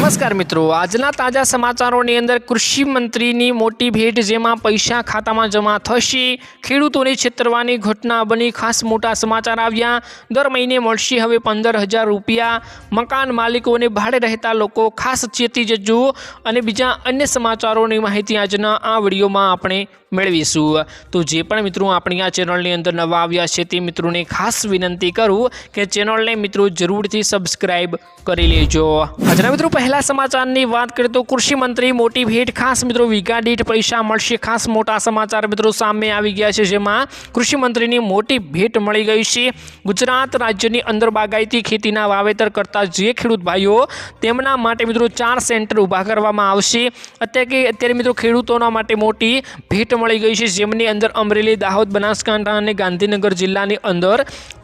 નમસ્કાર મિત્રો. આજના તાજા સમાચારોની અંદર કૃષિ મંત્રીની મોટી ભેટ જેમાં પૈસા ખાતામાં જમા થશે. ખેડૂતોને છેતરવાની ઘટના બની. ખાસ મોટા સમાચાર આવ્યા. દર મહિને મળશે હવે પંદર હજાર રૂપિયા. મકાન માલિકોને ભાડે રહેતા લોકો ખાસ ચેતી જજો. અને બીજા અન્ય સમાચારોની માહિતી આજના આ વિડીયોમાં આપણે મેળવીશું. તો જે પણ મિત્રો આપણી આ ચેનલની અંદર નવા આવ્યા છે તે મિત્રોને ખાસ વિનંતી કરું કે ચેનલને મિત્રો જરૂરથી સબસ્ક્રાઇબ કરી લેજો. આજના મિત્રો, પહેલા સમાચારની વાત કરીએ તો કૃષિ મંત્રી મોટી ભેટ. ખાસ મિત્રો, વીઘા દીઠ પૈસા મળશે. ખાસ મોટા સમાચાર મિત્રો સામે આવી ગયા છે, જેમાં કૃષિ મંત્રીની મોટી ભેટ મળી ગઈ છે. ગુજરાત રાજ્યની અંદર બાગાયતી ખેતીના વાવેતર કરતા જે ખેડૂત ભાઈઓ તેમના માટે મિત્રો ચાર સેન્ટર ઊભા કરવામાં આવશે. અત્યારે કે અત્યારે મિત્રો ખેડૂતોના માટે મોટી ભેટ મળી ગઈ છે. જેમની અંદર અમરેલી, દાહોદ, બનાસકાંઠા અને ગાંધીનગર જિલ્લાની અંદર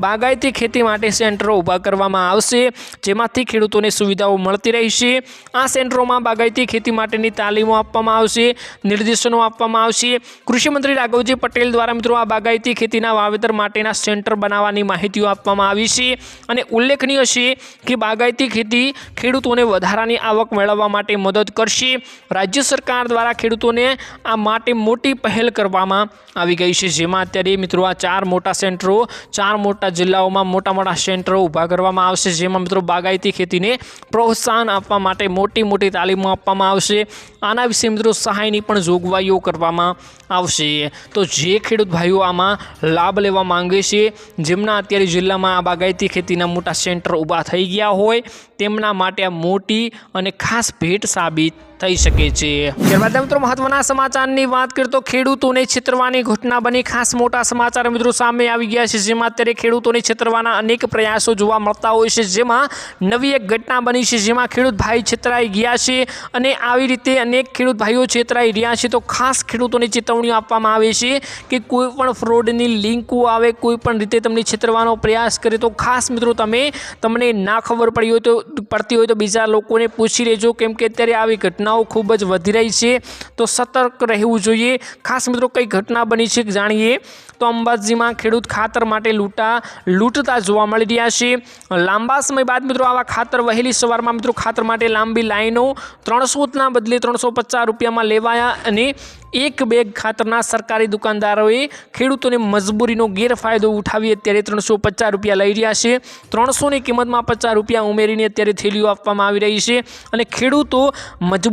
બાગાયતી ખેતી માટે સેન્ટરો ઊભા કરવામાં આવશે. જેમાંથી ખેડૂતોને સુવિધાઓ મળતી રહેશે આ સેન્ટરોમાં બાગાયતી ખેતી માટેની તાલીમો આપવામાં આવશે, નિર્દેશનો આપવામાં આવશે. કૃષિમંત્રી રાઘવજી પટેલ દ્વારા મિત્રો આ બાગાયતી ખેતીના વાવેતર માટેના સેન્ટર બનાવવાની માહિતીઓ આપવામાં આવી છે અને ઉલ્લેખનીય છે કે બાગાયતી ખેતી ખેડૂતોને વધારાની આવક મેળવવા માટે મદદ કરશે. રાજ્ય સરકાર દ્વારા ખેડૂતોને આ માટે મોટી પહેલ કરવામાં આવી ગઈ છે. જેમાં અત્યારે મિત્રો આ ચાર મોટા સેન્ટરો, ચાર મોટા જિલ્લાઓમાં મોટા મોટા સેન્ટરો ઊભા કરવામાં આવશે. જેમાં મિત્રો બાગાયતી ખેતીને પ્રોત્સાહન આપવા માટે મોટી મોટી તાલીમો આપવામાં આવશે. આના વિશે મિત્રો સહાયની પણ જોગવાઈઓ કરવામાં આવશે. તો જે ખેડૂત ભાઈઓ આમાં લાભ લેવા માંગે છે, જેમના અત્યારે જિલ્લામાં આ બાગાયતી ખેતીના મોટા સેન્ટર ઊભા થઈ ગયા હોય, તેમના માટે આ મોટી અને ખાસ ભેટ સાબિત થઈ શકે છે. ત્યારબાદ મિત્રો, મહત્વના સમાચારની વાત કરીએ તો ખેડૂતોને છેતરવાની ઘટના બની. ખાસ મોટા સમાચાર મિત્રો સામે આવી ગયા છે, જેમાં અત્યારે ખેડૂતોને છેતરવાના અનેક પ્રયાસો જોવા મળતા હોય છે. જેમાં નવી એક ઘટના બની છે, જેમાં ખેડૂત ભાઈ છેતરાઈ ગયા છે અને આવી રીતે અનેક ખેડૂત ભાઈઓ છેતરાઈ રહ્યા છે. તો ખાસ ખેડૂતોને ચેતવણીઓ આપવામાં આવે છે કે કોઈ પણ ફ્રોડની લિંકો આવે, કોઈ પણ રીતે તમને છેતરવાનો પ્રયાસ કરે. તો ખાસ મિત્રો તમે, તમને ના ખબર પડી હોય તો, પડતી હોય તો બીજા લોકોને પૂછી લેજો. કેમ કે અત્યારે આવી ઘટનાઓ ખૂબ જ વધી રહી છે. તો સતર્ક રહેવું જોઈએ. ખાસ મિત્રો કઈ ઘટના બની છે જાણીએ. તો અંબાજીમાં ખેડૂત ખાતર માટે લૂંટા લૂંટતા જોવા મળી રહ્યા છે. લાંબા સમય બાદ મિત્રો આવા ખાતર વહેલી સવારમાં મિત્રો ખાતર માટે લાંબી લાઈનો ત્રણસોના બદલે ત્રણસો પચાસ રૂપિયામાં લેવાયા અને એક બેગ ખાતરના સરકારી દુકાનદારોએ ખેડૂતોને મજબૂરીનો ગેરફાયદો ઉઠાવી અત્યારે ત્રણસો પચાસ રૂપિયા લઈ રહ્યા છે. ત્રણસોની કિંમતમાં પચાસ રૂપિયા ઉમેરીને અત્યારે થેલીઓ આપવામાં આવી રહી છે અને ખેડૂતો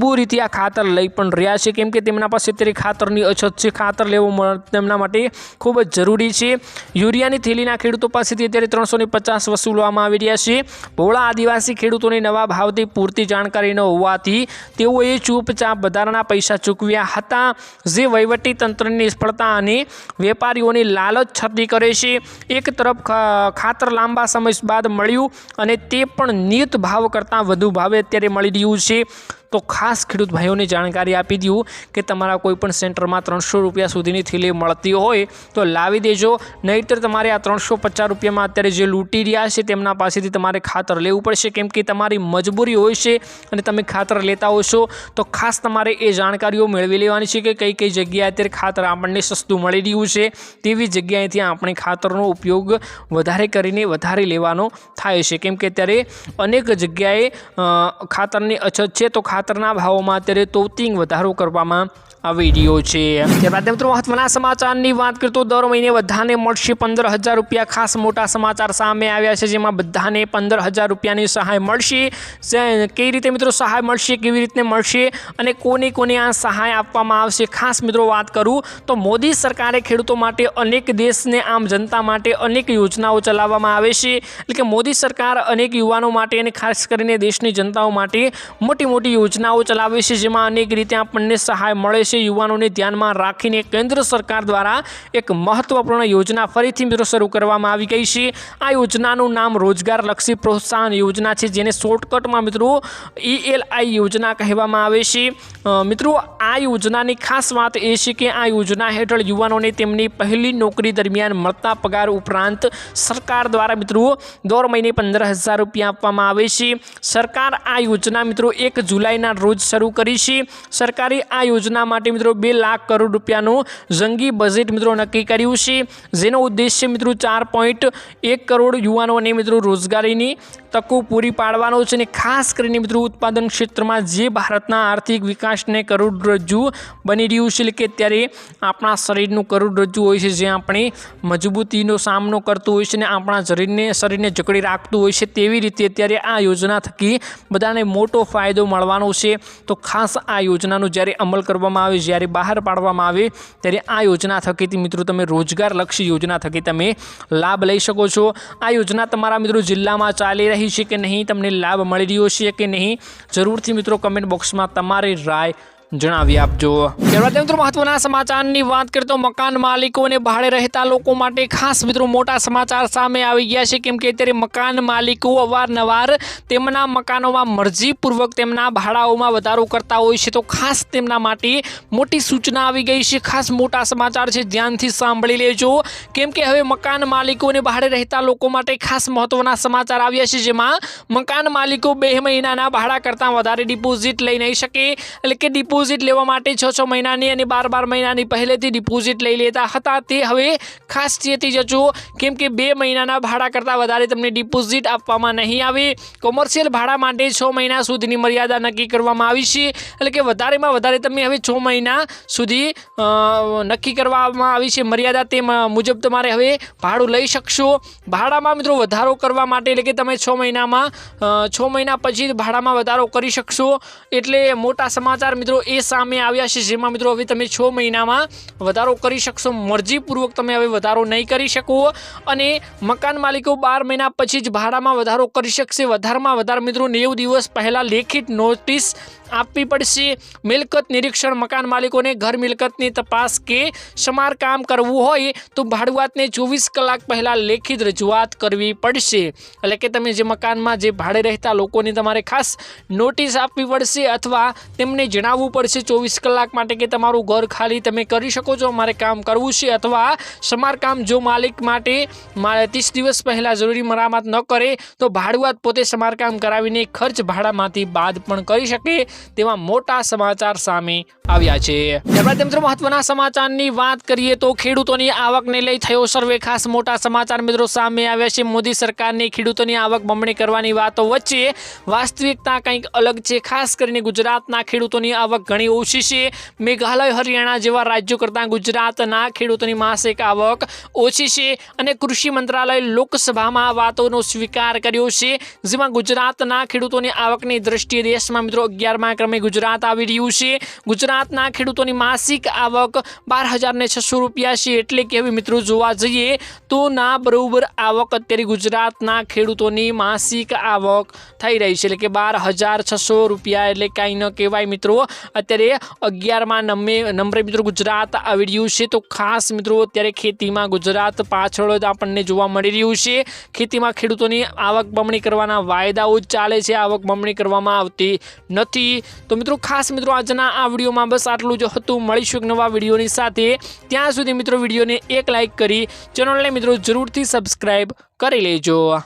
મજબૂરીથી આ ખાતર લઈ પણ રહ્યા છે. કેમ કે તેમના પાસે અત્યારે ખાતરની અછત છે. ખાતર લેવું તેમના માટે ખૂબ જ જરૂરી છે. યુરિયાની થેલીના ખેડૂતો પાસેથી અત્યારે ત્રણસો પચાસ વસૂલવામાં આવી રહ્યા છે. ભોળા આદિવાસી ખેડૂતોને નવા ભાવથી પૂરતી જાણકારી ન હોવાથી તેઓએ ચૂપચાપ વધારાના પૈસા ચૂકવ્યા હતા. જે વહીવટી તંત્રની નિષ્ફળતા અને વેપારીઓની લાલચ છતી કરે છે. એક તરફ ખાતર લાંબા સમય બાદ મળ્યું અને તે પણ નિયત ભાવ કરતાં વધુ ભાવે અત્યારે મળી રહ્યું છે. તો ખાસ ખેડૂત ભાઈઓને જાણકારી આપી દઉં કે તમારા કોઈપણ સેન્ટરમાં ત્રણસો રૂપિયા સુધીની થેલી મળતી હોય તો લાવી દેજો. નહીંતર તમારે આ ત્રણસો પચાસ રૂપિયામાં અત્યારે જે લૂંટી રહ્યા છે તેમના પાસેથી તમારે ખાતર લેવું પડશે. કેમ કે તમારી મજબૂરી હોય છે અને તમે ખાતર લેતા હો છો તો ખાસ તમારે એ જાણકારીઓ મેળવી લેવાની છે કે કઈ કઈ જગ્યાએ અત્યારે ખાતર આપણને સસ્તું મળી રહ્યું છે. તેવી જગ્યાએથી આપણે ખાતરનો ઉપયોગ વધારે કરીને વધારે લેવાનો થાય છે. કેમ કે અત્યારે અનેક જગ્યાએ ખાતરની અછત છે તો ખાતરના ભાવોમાં અત્યારે તોતિંગ વધારો કરવામાં આવી રહ્યો છે. ત્યારબાદ મિત્રો મહત્વના સમાચારની વાત કરીએ તો દર મહિને બધાને મળશે પંદર હજાર રૂપિયા ખાસ મોટા સમાચાર સામે આવ્યા છે, જેમાં બધાને પંદર હજાર રૂપિયાની સહાય મળશે. કઈ રીતે મિત્રો સહાય મળશે, કેવી રીતે મળશે અને કોને કોને આ સહાય આપવામાં આવશે? ખાસ મિત્રો વાત કરું તો મોદી સરકારે ખેડૂતો માટે અનેક દેશને આમ જનતા માટે અનેક યોજનાઓ ચલાવવામાં આવે છે. એટલે કે મોદી સરકાર અનેક યુવાનો માટે અને ખાસ કરીને દેશની જનતાઓ માટે મોટી મોટી યોજનાઓ ચલાવે છે, જેમાં અનેક રીતે આપણને સહાય મળે છે. યુવાનોને ધ્યાનમાં રાખીને કેન્દ્ર સરકાર દ્વારા એક મહત્વપૂર્ણ યોજના ફરીથી મિત્રો શરૂ કરવામાં આવી ગઈ છે. આ યોજનાનું નામ રોજગારલક્ષી પ્રોત્સાહન યોજના છે, જેને શોર્ટકટમાં મિત્રો ઈએલઆઈ યોજના કહેવામાં આવે છે. મિત્રો, આ યોજનાની ખાસ વાત એ છે કે આ યોજના હેઠળ યુવાનોને તેમની પહેલી નોકરી દરમિયાન મળતા પગાર ઉપરાંત સરકાર દ્વારા મિત્રો દર મહિને પંદર હજાર રૂપિયા આપવામાં આવે છે. સરકાર આ યોજના મિત્રો એક જુલાઈના રોજ શરૂ કરી છે. સરકારે આ યોજના માટે મિત્રો બે લાખ કરોડ રૂપિયાનું જંગી બજેટ મિત્રો નક્કી કર્યું છે. જેનો ઉદ્દેશ્ય મિત્રો ચાર પોઈન્ટ એક કરોડ યુવાનોને મિત્રો રોજગારીની તકો પૂરી પાડવાનો છે અને ખાસ કરીને મિત્રો ઉત્પાદન ક્ષેત્રમાં જે ભારતના આર્થિક વિકાસને કરોડરજ્જુ બની રહ્યું છે, એટલે કે અત્યારે આપણા શરીરનું કરોડરજ્જુ હોય છે, જે આપણે મજબૂતીનો સામનો કરતું હોય છે અને આપણા શરીરને શરીરને જકડી રાખતું હોય છે, તેવી રીતે અત્યારે આ યોજના થકી બધાને મોટો ફાયદો મળવાનો છે. તો ખાસ આ યોજનાનો જ્યારે અમલ કરવામાં આવે, જ્યારે બહાર પાડવામાં આવે, ત્યારે આ યોજના થકી મિત્રો તમે રોજગારલક્ષી યોજના થકી તમે લાભ લઈ શકો છો. આ યોજના તમારા મિત્રો જિલ્લામાં ચાલી રહી છે કે નહીં, તમને લાભ મળી રહ્યો છે કે નહીં? જરૂરથી મિત્રો કમેન્ટ બોક્સમાં તમારી રાય જણાવી આપજો. ત્યારબાદ મિત્રો, મહત્વના સમાચારની વાત કરીએ તો મકાન માલિકો અને ભાડે રહેતા લોકો માટે ખાસ મિત્રો મોટા સમાચાર સામે આવી ગયા છે. કેમ કે અત્યારે મકાન માલિકો અવારનવાર તેમના મકાનોમાં મરજીપૂર્વક તેમના ભાડાઓમાં વધારો કરતા હોય છે. તો ખાસ તેમના માટે મોટી સૂચના આવી ગઈ છે. ખાસ મોટા સમાચાર છે, ધ્યાનથી સાંભળી લેજો. કેમ કે હવે મકાન માલિકો અને ભાડે રહેતા લોકો માટે ખાસ મહત્વના સમાચાર આવ્યા છે, જેમાં મકાન માલિકો બે મહિનાના ભાડા કરતાં વધારે ડિપોઝિટ લઈ નહીં શકે. એટલે કે ડિપોઝિટ લેવા માટે છ છ મહિનાની અને બાર બાર મહિનાની પહેલેથી ડિપોઝિટ લઈ લેતા હતા. તે હવે ખાસ ચેતી જજો, કેમ કે બે મહિનાના ભાડા કરતાં વધારે તમને ડિપોઝિટ આપવામાં નહીં આવે. કોમર્શિયલ ભાડા માટે છ મહિના સુધીની મર્યાદા નક્કી કરવામાં આવી છે. એટલે કે વધારેમાં વધારે તમે હવે છ મહિના સુધી નક્કી કરવામાં આવી છે મર્યાદા. તે મુજબ તમારે હવે ભાડું લઈ શકશો. ભાડામાં મિત્રો વધારો કરવા માટે એટલે કે તમે છ મહિનામાં છ મહિના પછી ભાડામાં વધારો કરી શકશો. એટલે મોટા સમાચાર મિત્રો એ સામે આવ્યા છે. જેમાં મિત્રો, હવે તમે છ મહિનામાં વધારો કરી શકશો. મરજીપૂર્વક તમે હવે વધારો નહીં કરી શકો. અને મકાન માલિકો બાર મહિના પછી જ ભાડામાં વધારો કરી શકશે. વધારમાં વધારે મિત્રો, નેવું દિવસ પહેલાં લેખિત નોટિસ આપવી પડશે. મિલકત નિરીક્ષણ મકાન માલિકોને ઘર મિલકતની તપાસ કે સમારકામ કરવું હોય તો ભાડુઆતને ચોવીસ કલાક પહેલાં લેખિત રજૂઆત કરવી પડશે. એટલે કે તમે જે મકાનમાં જે ભાડે રહેતા લોકોને તમારે ખાસ નોટિસ આપવી પડશે અથવા તેમને જણાવવું પડશે ચોવીસ કલાક માટે કે તમારું ઘર ખાલી તમે કરી શકો છો મારે કામ કરવું છે અથવા સમારકામ જો માલિક માટે મારે ત્રીસ દિવસ પહેલાં જરૂરી મરામત ન કરે તો ભાડુઆત પોતે સમારકામ કરાવીને ખર્ચ ભાડામાંથી બાદ પણ કરી શકે. તેવા મોટા સમાચાર સામે આવ્યા છે. ત્યારબાદ મિત્રો, મહત્વના સમાચારની વાત કરીએ તો ખેડૂતોની આવકને લઈ થયો સર્વે. ખાસ મોટા સમાચાર મિત્રો સામે આવ્યા છે. મોદી સરકારની ખેડૂતોની આવક બમણી કરવાની વાતો વચ્ચે વાસ્તવિકતા કંઈક અલગ છે. ખાસ કરીને ગુજરાતના ખેડૂતોની આવક ઘણી ઓછી છે. મેઘાલય, હરિયાણા જેવા રાજ્યો કરતાં ગુજરાતના ખેડૂતોની માસિક આવક ઓછી છે અને કૃષિ મંત્રાલય લોકસભામાં વાતોનો સ્વીકાર કર્યો છે. જેમાં ગુજરાતના ખેડૂતોની આવકની દ્રષ્ટિએ દેશમાં મિત્રો અગિયારમા ક્રમે ગુજરાત આવી રહ્યું છે. ગુજરાતના ખેડૂતોની માસિક આવક બાર હજારને છસો રૂપિયા છે. એટલે કે હવે મિત્રો જોવા જઈએ તો ના બરોબર આવક અત્યારે ગુજરાતના ખેડૂતોની માસિક આવક થઈ રહી છે. એટલે કે બાર હજાર છસો રૂપિયા એટલે કાંઈ ન કહેવાય મિત્રો. અત્યારે અગિયારમાં નંબે નંબરે મિત્રો ગુજરાત આવી રહ્યું છે. તો ખાસ મિત્રો અત્યારે ખેતીમાં ગુજરાત પાછળ જ આપણને જોવા મળી રહ્યું છે. ખેતીમાં ખેડૂતોની આવક બમણી કરવાના વાયદાઓ જ ચાલે છે. આવક બમણી કરવામાં આવતી નથી. તો મિત્રો, ખાસ મિત્રો, આજના આ વિડીયોમાં બસ આટલું જ હતું. મળીશું એક નવા વિડીયોની સાથે. ત્યાં સુધી મિત્રો, વિડીયોને એક લાઇક કરી, ચેનલને મિત્રો, જરૂરથી સબસ્ક્રાઈબ કરી લેજો.